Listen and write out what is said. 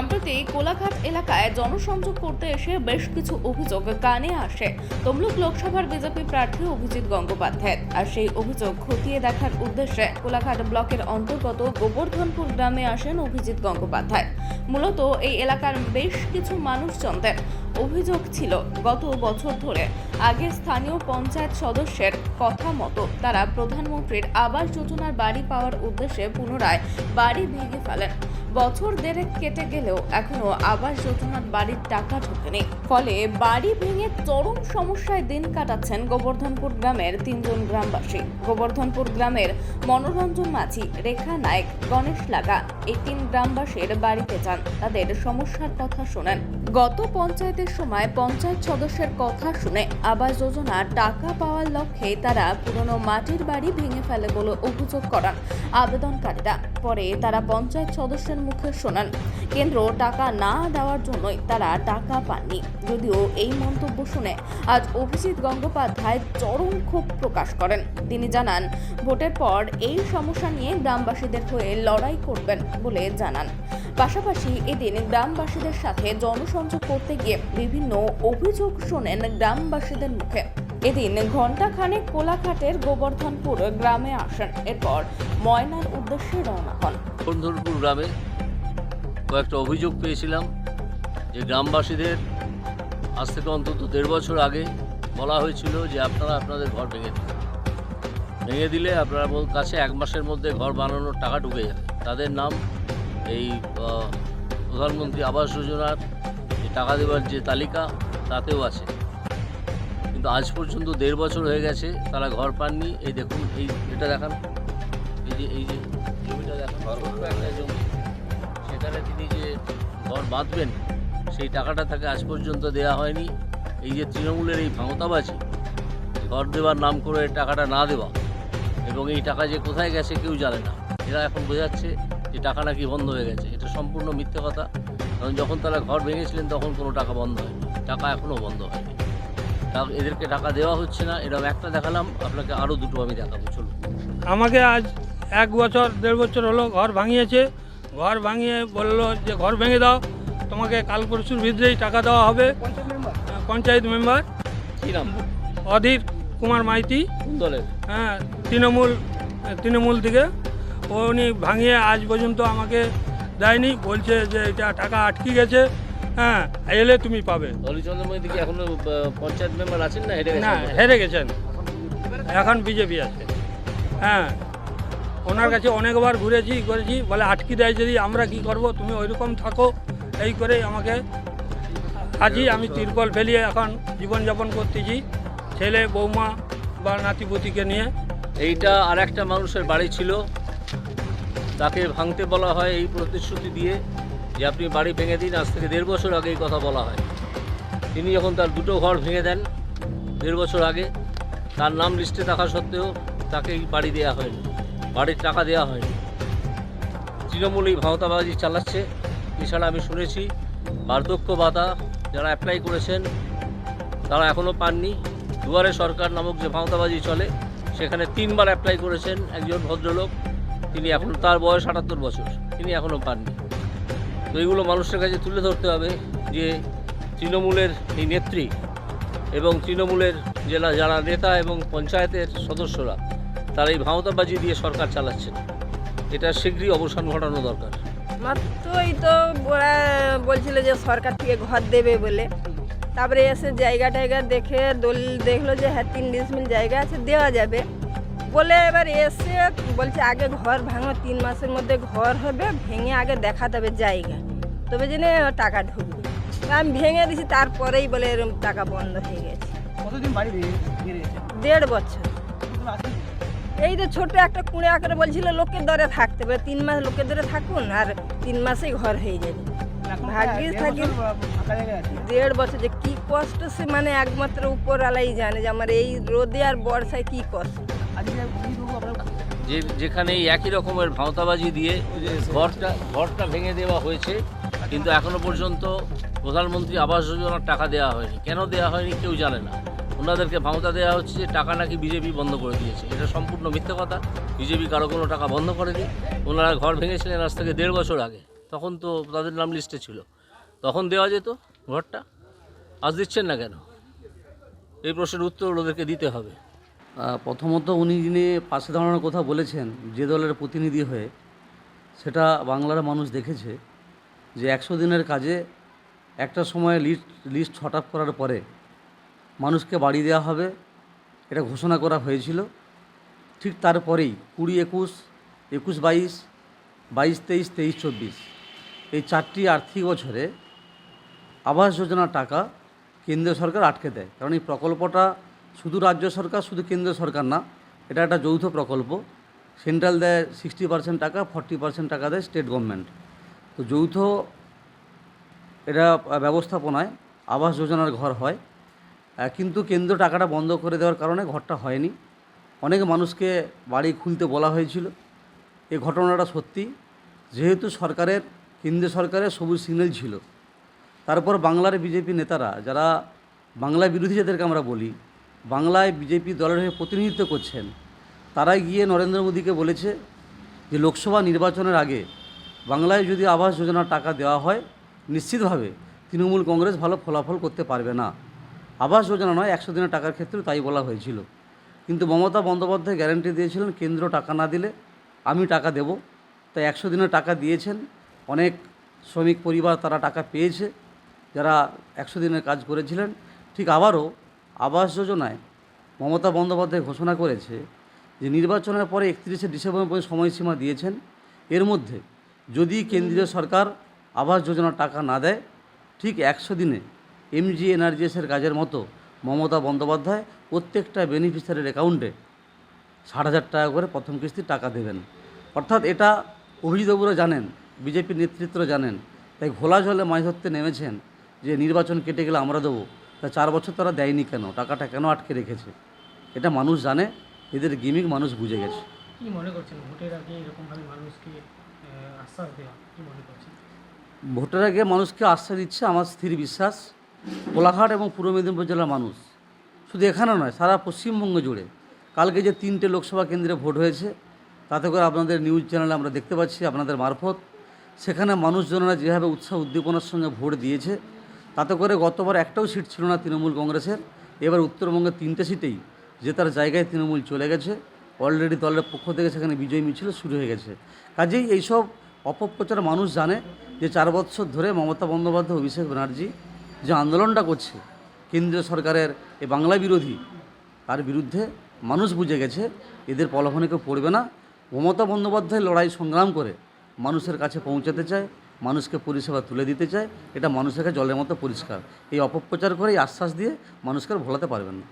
সম্প্রতি কোলাঘাট এলাকায় জনসংযোগ করতে এসে বেশ কিছু অভিযোগ কানে আসে। তমলুক লোকসভার বিজেপি প্রার্থী অভিজিৎ গঙ্গোপাধ্যায়। আর সেই অভিযোগ খতিয়ে দেখার উদ্দেশ্যে কোলাঘাট ব্লকের অন্তর্গত গোবর্ধনপুর গ্রামে আসেন অভিজিৎ গঙ্গোপাধ্যায়। মূলত এই এলাকার বেশ কিছু মানুষজনদের অভিযোগ ছিল গত বছর ধরে। আগে স্থানীয় পঞ্চায়েত সদস্যের কথা মতো তারা প্রধানমন্ত্রীর আবাস যোজনার বাড়ি পাওয়ার উদ্দেশ্যে পুনরায় বাড়ি ভেঙে ফেলেন। বছর দেড়েক কেটে গেলেও এখনও আবাস যোজনার বাড়ির টাকা ঢোকেনি। ফলে বাড়ি ভেঙে চরম সমস্যায় দিন কাটাচ্ছেন গোবর্ধনপুর গ্রামের তিনজন গ্রামবাসী। গোবর্ধনপুর গ্রামের মনোরঞ্জন মাঝি, রেখা নায়ক, গণেশ লাগা এই তিন গ্রামবাসীর বাড়িতে যান। তাদের সমস্যার কথা শোনেন। গত পঞ্চায়েতের সময় পঞ্চায়েত সদস্যের কথা শুনে আবাস যোজনার টাকা পাওয়ার লক্ষ্যে তারা পুরনো মাটির বাড়ি ভেঙে ফেলে বলে অভিযোগ করান আবেদনকারীরা। পরে তারা পঞ্চায়েত সদস্যের মুখে শোনান। কেন্দ্র টাকা না দেওয়ার জন্যই তারা টাকা পাননি। যদিও এই মন্তব্য শুনে আজ অভিজিৎ গঙ্গোপাধ্যায় চরম ক্ষোভ প্রকাশ করেন। তিনি জানান, ভোটের পর এই সমস্যা নিয়ে গ্রামবাসীদের হয়ে লড়াই করবেন বলে জানান। পাশাপাশি এদিন গ্রামবাসীদের সাথে জনসংযোগ করতে গিয়ে বিভিন্ন অভিযোগ শোনেন গ্রামবাসীদের মুখে। এদিন ঘণ্টাখানেক কোলাঘাটের গোবর্ধনপুর গ্রামে আসেন। এরপর ময়নার উদ্দেশ্যে রওনা হন। বন্ধুরপুর গ্রামে কয়েকটা অভিযোগ পেয়েছিলাম যে গ্রামবাসীদের আজ থেকে অন্তত দেড় বছর আগে বলা হয়েছিল যে আপনারা আপনাদের ঘর ভেঙে দিন। ভেঙে দিলে আপনার কাছে এক মাসের মধ্যে ঘর বানানোর টাকা ঢুকে যাবে। তাদের নাম এই প্রধানমন্ত্রী আবাস যোজনার টাকা দেওয়ার যে তালিকা, তাতেও আছে। কিন্তু আজ পর্যন্ত দেড় বছর হয়ে গেছে তারা ঘর পাননি। এই দেখুন, এই এটা দেখান। এই যে এই যে জমিটা দেখান একটা জমি। সেখানে তিনি যে ঘর বাঁধবেন, সেই টাকাটা তাকে আজ পর্যন্ত দেওয়া হয়নি। এই যে তৃণমূলের এই ভাঙতাবাজি ঘর দেওয়ার নাম করে টাকাটা না দেওয়া। এবং এই টাকা যে কোথায় গেছে কেউ জানে না। এরা এখন বোঝাচ্ছে যে টাকা নাকি বন্ধ হয়ে গেছে। এটা সম্পূর্ণ মিথ্যে কথা। কারণ যখন তারা ঘর ভেঙেছিলেন, তখন কোনো টাকা বন্ধ হয়নি। টাকা এখনও বন্ধ হয়নি। এদেরকে টাকা দেওয়া হচ্ছে না এরকম একটা দেখালাম আপনাকে আরও দুটো আমি দেখাবো চলুন। আমাকে আজ এক বছর দেড় বছর হলো ঘর ভাঙিয়েছে। ঘর ভাঙিয়ে বলল যে ঘর ভেঙে দাও তোমাকে কাল পরশুর ভিতরেই টাকা দেওয়া হবে। পঞ্চায়েত মেম্বার? কী নাম? অধীর কুমার মাইতি। দলের? হ্যাঁ তৃণমূল তৃণমূল থেকে ও উনি ভাঙিয়ে আজ পর্যন্ত আমাকে দেয়নি বলছে যে এটা টাকা আটকে গেছে। হ্যাঁ এলে তুমি পাবে। হরিচন্দ্র মহিদি কি এখনও পঞ্চায়েত মেম্বার আছেন না? হেঁটে না হেরে গেছেন। এখন বিজেপি আছে। হ্যাঁ ওনার কাছে অনেকবার ঘুরেছি করেছি বলে আটকি দেয় যদি আমরা কি করব তুমি ওইরকম থাকো এই করে আমাকে আজই আমি তিরপল ফেলিয়ে এখন জীবনযাপন করতেছি ছেলে বৌমা বা নাতিপতিকে নিয়ে। এইটা আর একটা মানুষের বাড়ি ছিল তাকে ভাঙতে বলা হয় এই প্রতিশ্রুতি দিয়ে। যে আপনি বাড়ি ভেঙে দিন, আজ থেকে দেড় বছর আগে এই কথা বলা হয়। তিনি যখন তার দুটো ঘর ভেঙে দেন, দেড় বছর আগে, তার নাম লিস্টে থাকা সত্ত্বেও তাকে বাড়ি দেওয়া হয়নি, বাড়ির টাকা দেওয়া হয়নি। তৃণমূল এই ভাওতাবাজি চালাচ্ছে, এছাড়া আমি শুনেছি, বার্ধক্য ভাতা যারা অ্যাপ্লাই করেছেন, তারা এখনও পাননি। দুয়ারে সরকার নামক যে ভাওতাবাজি চলে, সেখানে তিনবার অ্যাপ্লাই করেছেন একজন ভদ্রলোক, তিনি এখন, তার বয়স আটাত্তর বছর, তিনি এখনও পাননি। তো এইগুলো মানুষের কাছে তুলে ধরতে হবে যে তৃণমূলের এই নেত্রী এবং তৃণমূলের জেলা যারা নেতা এবং পঞ্চায়েতের সদস্যরা, তারা এই ভাওতাবাজি দিয়ে সরকার চালাচ্ছেন। এটা শীঘ্রই অবসান ঘটানো দরকার। মাত্রই তো ওরা বলছিল যে সরকার থেকে ঘর দেবে বলে। তারপরে এসে জায়গা টায়গা দেখে দলিল দেখল যে হ্যাঁ তিন ডিসমিল জায়গা আছে, দেওয়া যাবে। বলে এবার এসে বলছে আগে ঘর ভাঙো তিন মাসের মধ্যে ঘর হবে ভেঙে আগে দেখা দেবে জায়গা। তবে জেনে টাকা ঢুকবে। আমি ভেঙে দিছি তারপরেই বলে এরকম টাকা বন্ধ হয়ে গেছে। কতদিন বাড়ি দেড় বছর। এই তো ছোট একটা কুঁড়ে আকারে বলছিল লোকের দরে থাকতে হবে। তিন মাস লোকের দরে থাকুন আর তিন মাসেই ঘর হয়ে যাবে। ভাগ্যিস দেড় থাকি। দেড় বছর যে কি কষ্ট সে মানে একমাত্র উপরওয়ালাই জানে যে আমার এই রোদে আর বর্ষায় কি কষ্ট। যে যেখানে একই রকমের ভাঁওতাবাজি দিয়ে ঘরটা ঘরটা ভেঙে দেওয়া হয়েছে, কিন্তু এখনও পর্যন্ত প্রধানমন্ত্রী আবাস যোজনার টাকা দেওয়া হয়নি। কেন দেওয়া হয়নি কেউ জানে না। ওনাদেরকে ভাঁওতা দেওয়া হচ্ছে যে টাকা নাকি বিজেপি বন্ধ করে দিয়েছে। এটা সম্পূর্ণ মিথ্যে কথা। বিজেপি কারও কোনো টাকা বন্ধ করেনি। ওনারা ঘর ভেঙেছিলেন আজ থেকে দেড় বছর আগে। তখন তো তাদের নাম লিস্টে ছিল। তখন দেওয়া যেত ঘরটা। আজ দিচ্ছেন না কেন? এই প্রশ্নের উত্তর ওদেরকে দিতে হবে। প্রথমত উনি যিনি পাশে দাঁড়ানোর কথা বলেছেন, যে দলের প্রতিনিধি হয়ে, সেটা বাংলার মানুষ দেখেছে যে একশো দিনের কাজে একটা সময় লিস্ট লিস্ট ছট আপ করার পরে মানুষকে বাড়ি দেওয়া হবে, এটা ঘোষণা করা হয়েছিল। ঠিক তারপরেই কুড়ি একুশ একুশ বাইশ বাইশ তেইশ তেইশ চব্বিশ, এই চারটি আর্থিক বছরে আবাস যোজনার টাকা কেন্দ্রীয় সরকার আটকে দেয়। কারণ এই প্রকল্পটা শুধু রাজ্য সরকার, শুধু কেন্দ্র সরকার না, এটা একটা যৌথ প্রকল্প। সেন্ট্রাল দেয় সিক্সটি পার্সেন্ট টাকা ফর্টি পার্সেন্ট টাকা দেয় স্টেট গভর্নমেন্ট তো যৌথ এটা ব্যবস্থাপনায় আবাস যোজনার ঘর হয়। কিন্তু কেন্দ্র টাকাটা বন্ধ করে দেওয়ার কারণে ঘরটা হয়নি। অনেক মানুষকে বাড়ি খুলতে বলা হয়েছিল। এই ঘটনাটা সত্যি। যেহেতু সরকারের, কেন্দ্রীয় সরকারের সবুজ সিগন্যাল ছিল। তারপর বাংলার বিজেপি নেতারা, যারা বাংলা বিরোধী যাদেরকে আমরা বলি বাংলায় বিজেপি দলের হয়ে প্রতিনিধিত্ব করছেন তারাই গিয়ে নরেন্দ্র মোদীকে বলেছে যে লোকসভা নির্বাচনের আগে বাংলায় যদি আবাস যোজনার টাকা দেওয়া হয়, নিশ্চিতভাবে তৃণমূল কংগ্রেস ভালো ফলাফল করতে পারবে না। আবাস যোজনা নয়, একশো দিনের টাকার ক্ষেত্রে তাই বলা হয়েছিল। কিন্তু মমতা বন্দ্যোপাধ্যায় গ্যারান্টি দিয়েছিলেন, কেন্দ্র টাকা না দিলে আমি টাকা দেব। তাই একশো দিনের টাকা দিয়েছেন। অনেক শ্রমিক পরিবার তারা টাকা পেয়েছে, যারা একশো দিনের কাজ করেছিলেন। ঠিক আবারও আবাস যোজনায় মমতা বন্দ্যোপাধ্যায় ঘোষণা করেছে যে নির্বাচনের পরে একত্রিশে ডিসেম্বর পর্যন্ত সময়সীমা দিয়েছেন। এর মধ্যে যদি কেন্দ্রীয় সরকার আবাস যোজনার টাকা না দেয়, ঠিক একশো দিনে এমজি এনার্জিএসের কাজের মতো মমতা বন্দ্যোপাধ্যায় প্রত্যেকটা বেনিফিশিয়ারির অ্যাকাউন্টে ষাট হাজার টাকা করে প্রথম কিস্তির টাকা দেবেন। অর্থাৎ এটা অভিজিৎবাবুরা জানেন, বিজেপির নেতৃত্ব জানেন। তাই ঘোলা জলে মাছ ধরতে নেমেছেন যে নির্বাচন কেটে গেলে আমরা দেবো। তা চার বছর তারা দেয়নি কেন? টাকাটা কেন আটকে রেখেছে? এটা মানুষ জানে এদের গিমিক মানুষ বুঝে গেছে। কি মনে করছেন? ভোটের আগে এরকমভাবে মানুষকে আহ, আশ্বাস দেওয়া কি মনে করছেন? ভোটের আগে মানুষকে আশ্বাস দিচ্ছে আমার স্থির বিশ্বাস কোলাঘাট এবং পূর্ব মেদিনীপুর জেলার মানুষ। শুধু এখানে নয় সারা পশ্চিমবঙ্গ জুড়ে। কালকে যে তিনটে লোকসভা কেন্দ্রে ভোট হয়েছে তাতে করে আপনাদের নিউজ চ্যানেলে আমরা দেখতে পাচ্ছি আপনাদের মারফত। সেখানে মানুষজনেরা যেভাবে উৎসাহ উদ্দীপনার সঙ্গে ভোট দিয়েছে তাতে করে গতবার একটাও সিট ছিল না তৃণমূল কংগ্রেসের। এবার উত্তরবঙ্গের তিনটে সিটেই জেতার জায়গায় তৃণমূল চলে গেছে অলরেডি দলের পক্ষ থেকে সেখানে বিজয় মিছিল শুরু হয়ে গেছে। কাজেই এইসব অপপ্রচার মানুষ জানে যে চার বছর ধরে মমতা বন্দ্যোপাধ্যায়, অভিষেক ব্যানার্জি যে আন্দোলনটা করছে, কেন্দ্রীয় সরকারের এই বাংলা বিরোধী, তার বিরুদ্ধে মানুষ বুঝে গেছে, এদের প্রলোভনে কেউ পড়বে না। মমতা বন্দ্যোপাধ্যায় লড়াই সংগ্রাম করে মানুষের কাছে পৌঁছাতে চায় মানুষকে পরিষেবা তুলে দিতে চায়, এটা মানুষের জলের মতো পরিষ্কার। এই অপপ্রচার করে এই আশ্বাস দিয়ে মানুষকে ভোলাতে পারবেন না।